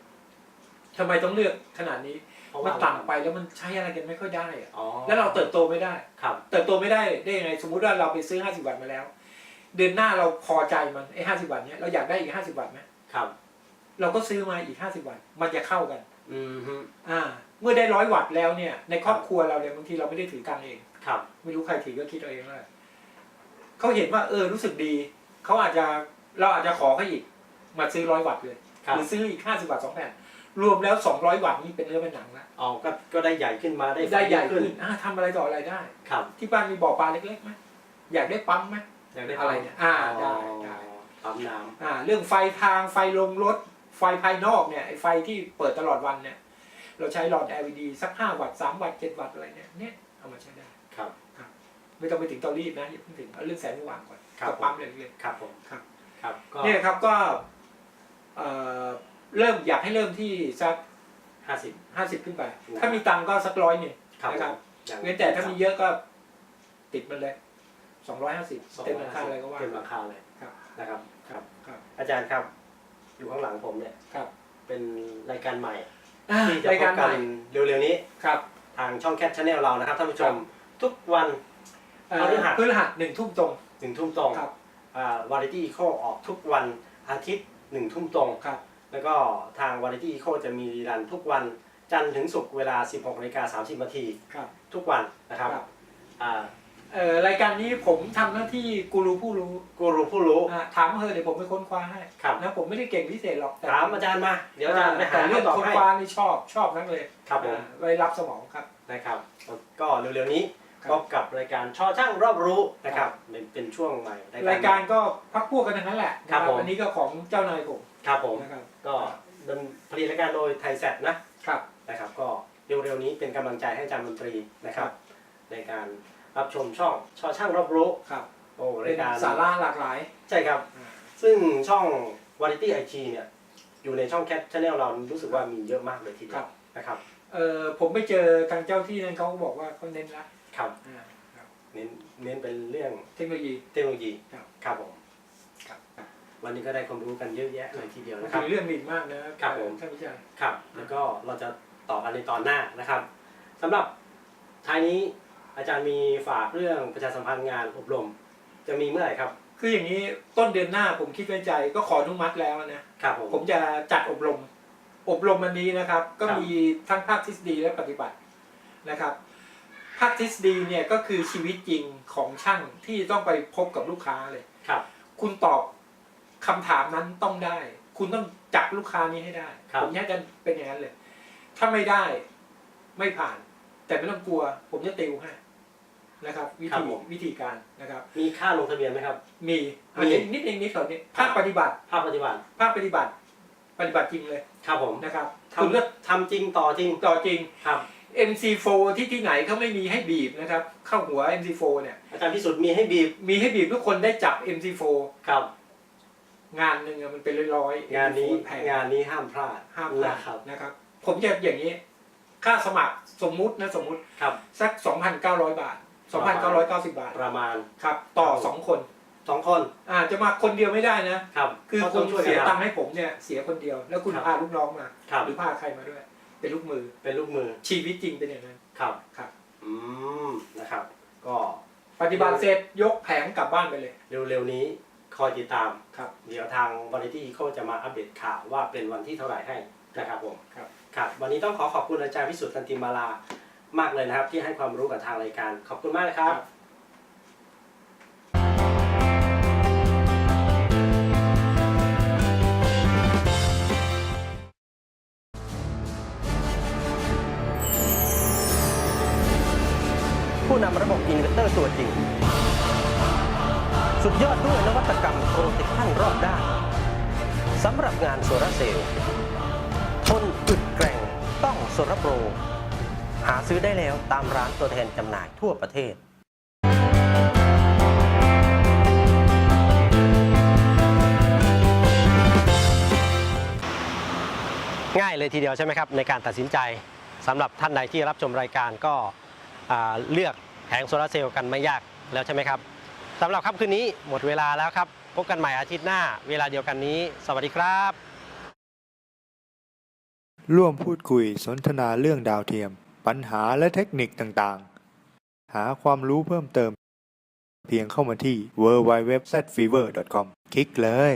S3: ทำไมต้องเลือกขนาดนี้
S2: เพราะ
S3: มั
S2: ว่าน
S3: ต่ำไปแล้วมันใช้อะไรกันไม่ค่อยได้อะ
S2: อ๋อ
S3: แล้วเราเติบโตไม่ได้
S2: ครับ
S3: เติบโตไม่ได้ได้ยังไงสมมุติว่าเราไปซื้อห้าสิบวัตต์มาแล้ว เดือนหน้าเราพอใจมันไอ้ห้าสิบวัตต์เนี้ยเราอยากได้อีกห้าสิบวัตต์ไหม
S2: ครับ
S3: เราก็ซื้อมาอีกห้าสิบวัตต์มันจะเข้ากัน
S2: อือฮึ
S3: อ่า เมื่อได้ร้อยวัตต์แล้วเนี่ยในครอบครัวเราเนี่ยบางทีเราไม่ได้ถือตังค์เอง
S2: ครับ
S3: ไม่รู้ใครถือก็คิดเอาเองว่าเขาเห็นว่าเออรู้สึกดี เขาอาจจะเราอาจจะขอเขาอีก มาซื้อร้อยวัตต์เลย
S2: ครับ
S3: หรือซื้ออีกห้าสิบวัตต์สองแผ่น รวมแล้วสองร้อยวัตต์นี่เป็นเรื่องเป็นหนังละ
S2: อ๋อก็ก็ได้ใหญ่ขึ้นมาได้
S3: ได้ใหญ่ขึ้นอ่าทำอะไรต่ออะไรได้
S2: ครับ
S3: ที่บ้านมีบ่อปลาเล็กๆไหมอยากได้ปั๊มไหม
S2: อยากได้
S3: อะไรเนี่ยอ่าได้ได้
S2: ปั๊มน้
S3: อ่าเรื่องไฟทางไฟลงรถไฟภายนอกเนี่ยไอ้ไฟที่เปิดตลอดวันเนี่ยเราใช้หลอด LED สักห้าวัตต์สามวัตต์เจ็ดวัตต์อะไรเนี่ยเนี่ยเอามาใช้ได้ำ
S2: ครับ
S3: ไม่ต้องไปถึงเตารีดนะอย่าเพิ่งถึงเอาเรื่องแสงสว่างก่อน
S2: ครับ
S3: กับปั๊มเลยเลย
S2: ครับผม
S3: ครับ
S2: ครับก็
S3: เนี่ยครับก็ เอ่อเริ่มอยากให้เริ่มที่สัก
S2: ห้าสิบ
S3: ห้าสิบขึ้นไป
S2: ครับ
S3: ถ้ามีตังค์ก็สักร้อยหนึ่ง
S2: ครับ
S3: นะครับ
S2: อย่าง
S3: เว้นแต่ถ้ามีเยอะก็ติดมันเลยสองร้อยห้าสิบ
S2: สอง
S3: เต็ม
S2: ร้อย
S3: ราคาอะไรก็ว่า
S2: เต็มราคาเลย
S3: ครับ
S2: นะครับ
S3: ครับครับ
S2: อาจารย์ครับ อยู่ข้างหลังผมเนี่ย
S3: ครับ
S2: เป็นรายการใหม่
S3: อ่า
S2: ที่จะ
S3: ราย
S2: พ
S3: การ
S2: บ
S3: ให
S2: กั
S3: ม่
S2: นเร็วๆนี้
S3: ครับ
S2: ทางช่องแคทชาแนลเรานะครับท่านผู้ชม
S3: ครับ
S2: ทุกวัน
S3: เอ่อ
S2: พฤหัส
S3: พฤหัสหนึ่งทุ่มตรง
S2: หนึ่งทุ่มตรง
S3: ครับ
S2: วาไรตี้อีโคออกทุกวันอาทิตย์หนึ่งทุ่มตรง
S3: ครับ
S2: แล้วก็ทางวาไรตี้อีโคจะมีรีรันทุกวันจันทร์ถึงศุกร์เวลา 16นาฬิกา30นาที
S3: ครับ
S2: ทุกวันนะครับ
S3: ครับ
S2: อ่า
S3: เอ่อรายการนี้ผมทำหน้าที่กูรูผู้รู้
S2: กูรูผู้รู้
S3: อ่าถามเธอเดี๋ยวผมไปค้นคว้าให้
S2: ครับ
S3: นะผมไม่ได้เก่งพิเศษหรอกแต่
S2: ถามอาจารย์มา เดี๋ยวอาจารย์ไปหา
S3: แต่เรื่อง
S2: คำตอบ
S3: ค้น
S2: ให้
S3: คว้านี่ชอบชอบนักเลย
S2: ครับผม
S3: อ่าไว้รับสมองครับ
S2: นะครับ ก็เร็วๆนี้
S3: ครับ
S2: พบกับรายการช่อช่างรอบรู้นะครับเป็นเป็นช่วงใหม่
S3: รายการก็พักพวกกันทั้งนั้นแหละนะครับ
S2: ผม
S3: อันนี้ก็ของเจ้านายผม
S2: ครับผม
S3: นะครับ
S2: ก็ดำผลิตรายการโดยไทยแซนะ
S3: ครับ
S2: นะครับ ก็เร็วๆนี้เป็นกำลังใจให้อาจารย์มนตรีนะครับ ในการรับชมช่องช่อช่างรอบรู้
S3: ครับ
S2: โอ้
S3: เป็
S2: รานยการ
S3: สาระหลากหลาย
S2: ใช่ครับ
S3: อ่า
S2: ซึ่งช่อง Variety IT เนี่ย อยู่ในช่องแคทชาแนลเรารู้สึกว่ามีเยอะมากเลยทีเดี
S3: ครั
S2: ยว
S3: บ
S2: นะครับ
S3: เอ่อผมไปเจอทางเจ้าที่นั่นเขาก็บอกว่าเขาเน้นละ
S2: ครับ
S3: อ่าครับ
S2: เน้นเน้นเป็นเรื่อง
S3: เทคโนโลยี
S2: เทคโนโลยี
S3: ครับ
S2: ครับผม
S3: ครับ
S2: วันนี้ก็ได้ความรู้กันเยอะแยะเลยทีเดียว
S3: มัน
S2: นะครับ
S3: คือเรื่องมินมากนะครับ
S2: ผม
S3: ท่านผู้ชม
S2: ครับ แล้วก็เราจะต่อกันในตอนหน้านะครับสำหรับท้ายนี้อาจารย์มีฝากเรื่องประชาสัมพันธ์งานอบรม จะมีเมื่อไหร่ครับ
S3: คืออย่างนี้ต้นเดือนหน้าผมคิดไว้ใจก็ขออนุมัติแล้วนะ
S2: ครับผม
S3: ผมจะจัดอบรม อบรมอันนี้นะครับ ก็
S2: ครับ
S3: มีทั้งภาคทฤษฎีและปฏิบัตินะครับ ภาคทฤษฎีเนี่ยก็คือชีวิตจริงของช่างที่ต้องไปพบกับลูกค้าเลย
S2: ครับ
S3: คุณตอบ คำถามนั้นต้องได้ คุณต้องจับลูกค้านี้ให้ได้
S2: ครับ
S3: ผมอยากจะเป็นอย่างนั้นเลย ถ้าไม่ได้ไม่ผ่าน แต่ไม่ต้องกลัว ผมจะติวให้นะครับ วิธีวิธีการนะครับ
S2: มีค่าลงทะเบียนไหมครับ
S3: มีอันนี้นิดนึงนิดเดียวนี้ภาคปฏิบัติ
S2: ภาคปฏิบัติ
S3: ภาคปฏิบัติ ปฏิบัติจริงเลย
S2: ครับผม
S3: นะครับ
S2: ท
S3: คุณก็ำ
S2: ทำจริงต่อจริง
S3: ต่อจริง
S2: ครับ
S3: MC4 ที่ที่ไหนเขาไม่มีให้บีบนะครับ เข้าหัว MC4 เนี่ย
S2: อาจารย์พิสุทธิ์มีให้บีบ
S3: มีให้บีบทุกคนได้จับ MC4
S2: ครับ
S3: งานหนึ่งอะมันเป็นร้อยๆ
S2: งานนี้
S3: MC4 แพง
S2: งานนี้ห้ามพลาด
S3: ห้ามพลาด
S2: นะครับ
S3: นะครับ ผมจะอย่างนี้ ค่าสมัครสมมุตินะสมมุติ
S2: ครับ
S3: สัก 2,900 บาท 2,990 บาท
S2: ประมาณ
S3: ครับ ต่อ
S2: ครับ
S3: 2คน
S2: สองคน
S3: อ่าจะมาคนเดียวไม่ได้นะ
S2: ครับ
S3: คือ
S2: ก็
S3: คุ
S2: ต้อ
S3: ณ
S2: งช่วย
S3: เสีย
S2: กัน
S3: ตังค์ให้ผมเนี่ยเสียคนเดียว แล้วคุณ
S2: ครับ
S3: พาลูกน้องมา
S2: ครับ
S3: หรือพาใครมาด้วย เป็นลูกมือ
S2: เป็นลูกมือ
S3: ชีวิตจริงเป็นอย่างนั้น
S2: ครับ
S3: ครับ
S2: อืมนะครับ ก็
S3: ปฏิบัติเสร็จยกแผงกลับบ้านไปเลย
S2: เร็วๆนี้ คอยติดตาม
S3: ครับ
S2: เดี๋ยวทาง Variety Eco จะมาอัปเดตข่าวว่าเป็นวันที่เท่าไหร่ให้นะครับผม
S3: ครับ
S2: ครับวันนี้ต้องขอขอบคุณอาจารย์พิสุทธิ์ตันติมาลามากเลยนะครับ ที่ให้ความรู้กับทางรายการขอบคุณมากนะครับผู้ อได้แล้วตามร้านตัวแทนจำหน่ายทั่วประเทศง่ายเลยทีเดียวใช่ไหมครับ ในการตัดสินใจสำหรับท่านใดที่รับชมรายการก็เลือกแผงโซลาร์เซลล์กันไม่ยากแล้วใช่ไหมครับสำหรับค่ำคืนนี้หมดเวลาแล้วครับ พบกันใหม่อาทิตย์หน้า เวลาเดียวกันนี้ สวัสดีครับ
S10: ร่วมพูดคุยสนทนาเรื่องดาวเทียม ปัญหาและเทคนิคต่างๆ หาความรู้เพิ่มเติม เพียงเข้ามาที่ www.fever.com คลิกเลย